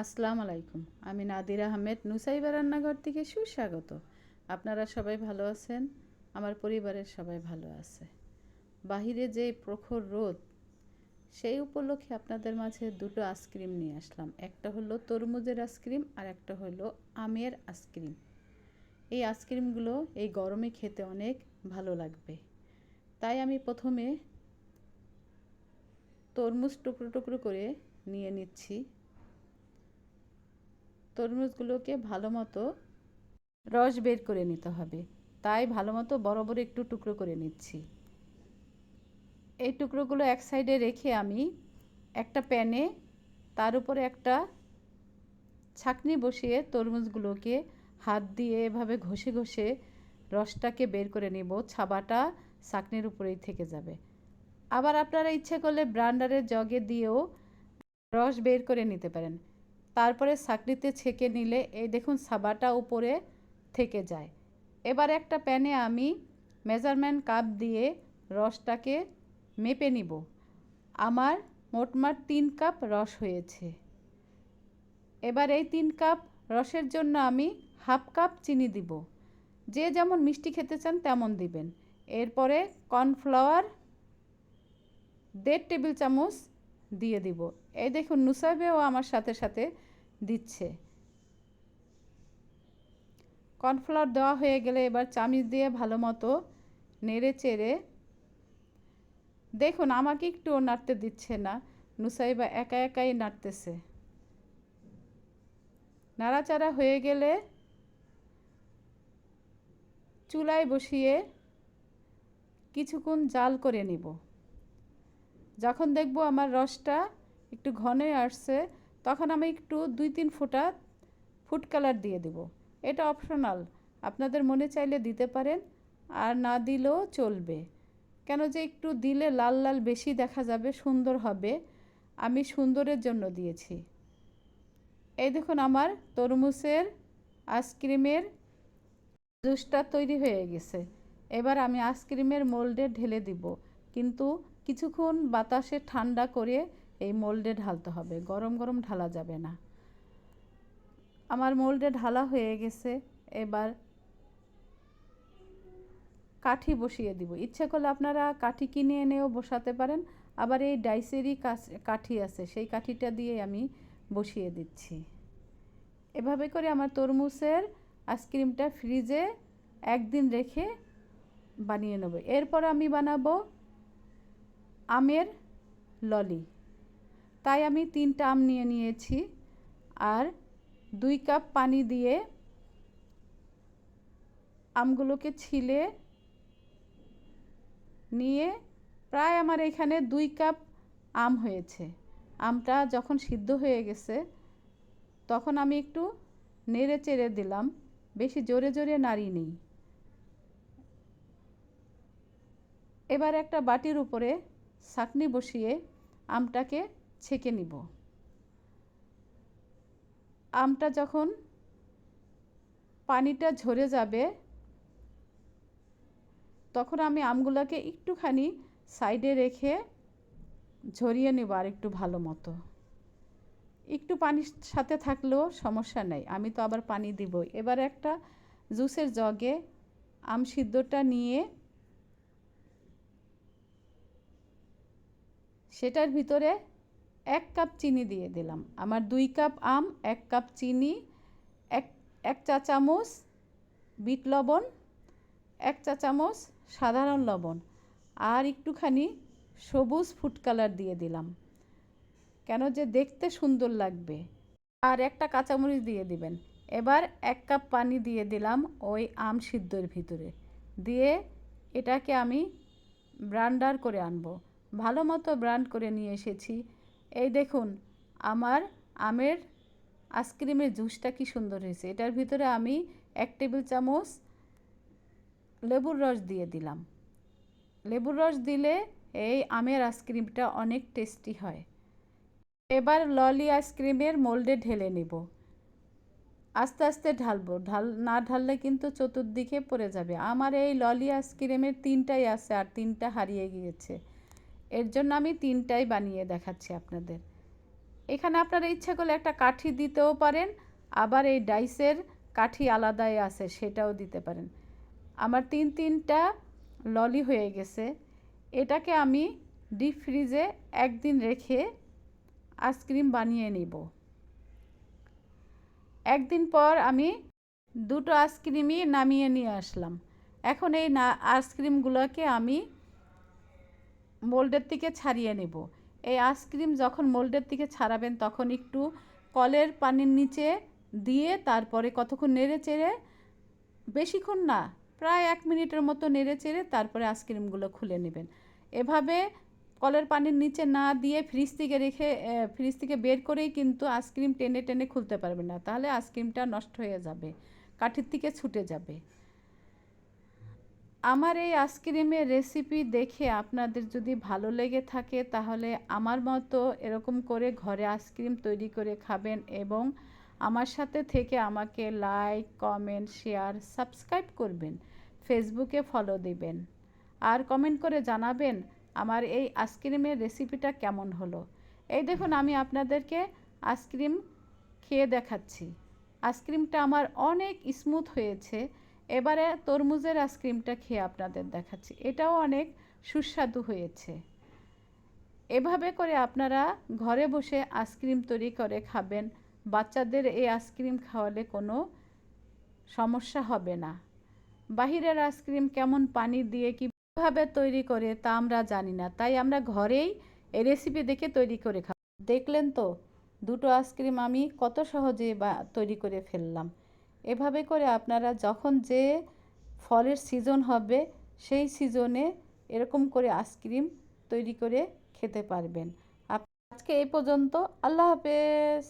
আসসালামু আলাইকুম। আমি নাদির আহমেদ, নুসাইবা রান্নাঘর থেকে সুস্বাগত। আপনারা সবাই ভালো আছেন? আমার পরিবারের সবাই ভালো আছে। বাহিরে যে প্রখর রোদ, সেই উপলক্ষে আপনাদের মাঝে দুটো আইসক্রিম নিয়ে আসলাম। একটা হলো তরমুজের আইসক্রিম আর একটা হলো আমের আইসক্রিম। এই আইসক্রিমগুলো এই গরমে খেতে অনেক ভালো লাগবে। তাই আমি প্রথমে তরমুজ টুকরো টুকরো করে নিয়ে নিচ্ছি। তরমুজগুলোকে ভালো মতো রস বের করে নিতে হবে। তাই ভালো মতো বড় বড় একটু টুকরো করে নিচ্ছি। এই টুকরোগুলো এক সাইডে রেখে আমি একটা প্যানে তার উপরে একটা ছাকনি বসিয়ে তরমুজগুলোকে হাত দিয়ে এভাবে ঘষে ঘষে রসটাকে বের করে নেব। ছাবাটা ছাকনির উপরেই থেকে যাবে। আবার আপনারা ইচ্ছে করলে ব্রান্ডারের জগে দিয়েও রস বের করে নিতে পারেন। তারপরে ছাকনিতে ছেঁকে নিলে এই দেখুন সাবাটা উপরে থেকে যায়। এবার একটা প্যানে আমি মেজারমেন্ট কাপ দিয়ে রসটাকে মেপে নিব। আমার মোটমাট তিন কাপ রস হয়েছে। এবার এই তিন কাপ রসের জন্য আমি হাফ কাপ চিনি দিব। যে যেমন মিষ্টি খেতে চান তেমন দিবেন। এরপরে কর্নফ্লাওয়ার দেড় টেবিল চামচ দিয়ে দিব। এই দেখুন নুসাইবেও আমার সাথে সাথে দিচ্ছে। কর্নফ্লাওয়ার দেওয়া হয়ে গেলে এবার চামিচ দিয়ে ভালো মতো নেড়ে চেড়ে দেখুন, আমাকে একটু নাড়তে দিচ্ছে না। নুসাইবা একা একাই নাড়তেছে। নাড়াচাড়া হয়ে গেলে চুলায় বসিয়ে কিছুক্ষণ জাল করে নিব। যখন দেখব আমার রসটা একটু ঘনে আসছে তখন আমি একটু দুই তিন ফোঁটা ফুড কালার দিয়ে দেব। এটা অপশনাল আপনাদের মনে চাইলে দিতে পারেন, আর না দিলেও চলবে। কেন যে একটু দিলে লাল লাল বেশি দেখা যাবে, সুন্দর হবে। আমি সুন্দরের জন্য দিয়েছি। এই দেখুন আমার তরমুজের আইসক্রিমের জুসটা তৈরি হয়ে গেছে। এবার আমি আইসক্রিমের মোল্ডে ঢেলে দিব। কিন্তু কিছুক্ষণ বাতাসে ঠান্ডা করে এই মোল্ডে ঢালতে হবে। গরম গরম ঢালা যাবে না। আমার মোল্ডে ঢালা হয়ে গেছে। এবার কাঠি বসিয়ে দিব। ইচ্ছে করলে আপনারা কাঠি কিনে এনেও বসাতে পারেন। আবার এই ডাইসেরই কাঠি আছে, সেই কাঠিটা দিয়ে আমি বসিয়ে দিচ্ছি। এভাবে করে আমার তরমুজের আইসক্রিমটা ফ্রিজে একদিন রেখে বানিয়ে নেব। এরপর আমি বানাবো আমের ললি। তাই আমি তিনটা আম নিয়ে নিয়েছি আর দুই কাপ পানি দিয়ে আমগুলোকে ছিলে নিয়ে প্রায় আমার এখানে দুই কাপ আম হয়েছে। আমটা যখন সিদ্ধ হয়ে গেছে, তখন আমি একটু নেড়ে চেড়ে দিলাম, বেশি জোরে জোরে নাড়ি নেই এবার একটা বাটির উপরে ছাকনি বসিয়ে আমটাকে ছেঁকে নিব। আমটা যখন পানিটা ঝরে যাবে, তখন আমি আমগুলোকে একটুখানি সাইডে রেখে ঝরিয়ে নেব আর একটু ভালো মতো। একটু পানির সাথে থাকলেও সমস্যা নেই, আমি তো আবার পানি দিব এবার একটা জুসের জগে আম সিদ্ধটা নিয়ে সেটার ভিতরে এক কাপ চিনি দিয়ে দিলাম। আমার দুই কাপ আম, এক কাপ চিনি, এক এক চা চামচ বিট লবণ, এক চা চামচ সাধারণ লবণ আর একটুখানি সবুজ ফুড কালার দিয়ে দিলাম। কেন যে দেখতে সুন্দর লাগবে। আর একটা কাঁচামরিচ দিয়ে দিবেন। এবার এক কাপ পানি দিয়ে দিলাম ওই আম সিদ্ধর ভিতরে। দিয়ে এটাকে আমি ব্রান্ডার করে আনব। ভালো মতো ব্রান্ড করে নিয়ে এসেছি। এই দেখুন, আমার আমের আইসক্রিমের জুসটা কি সুন্দর হয়েছে। এটার ভিতরে আমি এক টেবিল চামচ লেবুর রস দিয়ে দিলাম। লেবুর রস দিলে এই আমের আইসক্রিমটা অনেক টেস্টি হয়। এবার ললি আইসক্রিমের মোল্ডে ঢেলে নেব। আস্তে আস্তে ঢালবো। ঢাল, না ঢাললে কিন্তু চতুর্দিকে পড়ে যাবে। আমার এই ললি আইসক্রিমের তিনটাই আছে আর তিনটা হারিয়ে গিয়েছে। এর জন্য আমি তিনটাই বানিয়ে দেখাচ্ছি আপনাদের। এখানে আপনারা ইচ্ছা করলে একটা কাঠি দিতেও পারেন, আবার এই ডাইসের কাঠি আলাদাই আছে, সেটাও দিতে পারেন। আমার তিন তিনটা ললি হয়ে গেছে। এটাকে আমি ডিপ ফ্রিজে একদিন রেখে আইসক্রিম বানিয়ে নিব। একদিন পর আমি দুটো আইসক্রিমই নামিয়ে নিয়ে আসলাম। এখন এই না, আইসক্রিমগুলোকে আমি মোল্ডের থেকে ছাড়িয়ে নেব। এই আইসক্রিম যখন মোল্ডের থেকে ছাড়াবেন, তখন একটু কলের পানির নিচে দিয়ে তারপরে কতক্ষণ নেড়ে চেড়ে, বেশিক্ষণ না, প্রায় এক মিনিটের মতো নেড়ে চেড়ে তারপরে আইসক্রিমগুলো খুলে নেবেন। এভাবে কলের পানির নিচে না দিয়ে ফ্রিজ থেকে রেখে ফ্রিজ থেকে বের করেই কিন্তু আইসক্রিম টেনে টেনে খুলতে পারবে না। তাহলে আইসক্রিমটা নষ্ট হয়ে যাবে, কাঠির থেকে ছুটে যাবে। আমার এই আইসক্রিমের রেসিপি দেখে আপনাদের যদি ভালো লেগে থাকে, তাহলে আমার মতো এরকম করে ঘরে আইসক্রিম তৈরি করে খাবেন এবং আমার সাথে থেকে আমাকে লাইক কমেন্ট শেয়ার সাবস্ক্রাইব করবেন। ফেসবুকে ফলো দিবেন। আর কমেন্ট করে জানাবেন আমার এই আইসক্রিমের রেসিপিটা কেমন হলো। এই দেখুন, আমি আপনাদেরকে আইসক্রিম খেয়ে দেখাচ্ছি। আইসক্রিমটা আমার অনেক স্মুথ হয়েছে। এবারে তরমুজের আইসক্রিমটা খেয়ে আপনাদের দেখাচ্ছি। এটাও অনেক সুস্বাদু হয়েছে। এভাবে করে আপনারা ঘরে বসে আইসক্রিম তৈরি করে খাবেন। বাচ্চাদের এই আইসক্রিম খাওয়ালে কোনো সমস্যা হবে না। বাহিরের আইসক্রিম কেমন পানি দিয়ে কীভাবে তৈরি করে তা আমরা জানি না। তাই আমরা ঘরেই এই রেসিপি দেখে তৈরি করে খাব। দেখলেন তো, দুটো আইসক্রিম আমি কত সহজে বা তৈরি করে ফেললাম। এভাবে করে আপনারা যখন যে ফলের সিজন হবে, সেই সিজনে এরকম করে আইসক্রিম তৈরি করে খেতে পারবেন। আজকে এই পর্যন্ত, আল্লাহ হাফেজ।